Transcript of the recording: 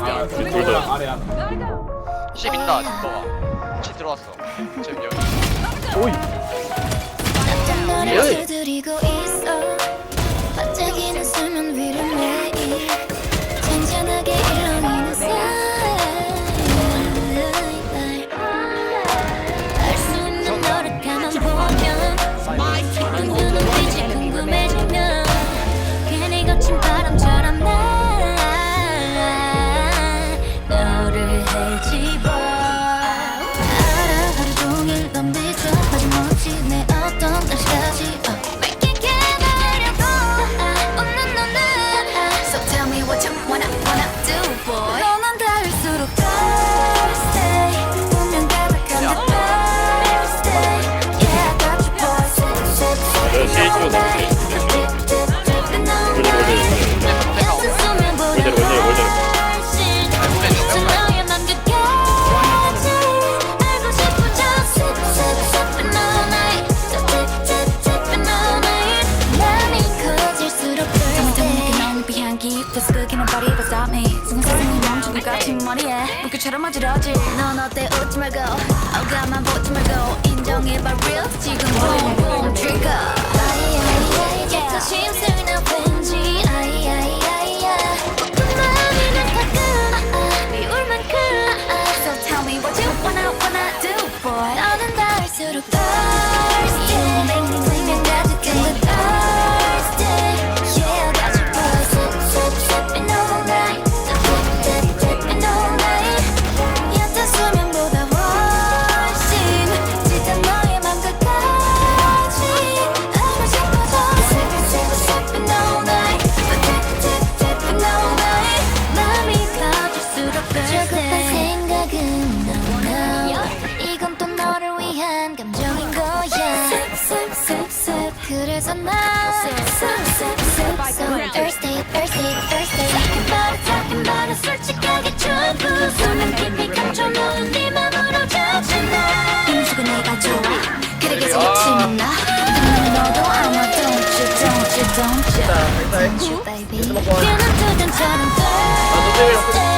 나둘다 아래야 10 있다 진도가 집 들어왔어. 지금 여기 오이. 찍어 가는 길에 빨리 가야지. 지금 boom boom trigger yeah. 일단 일단 했고. 나도 제일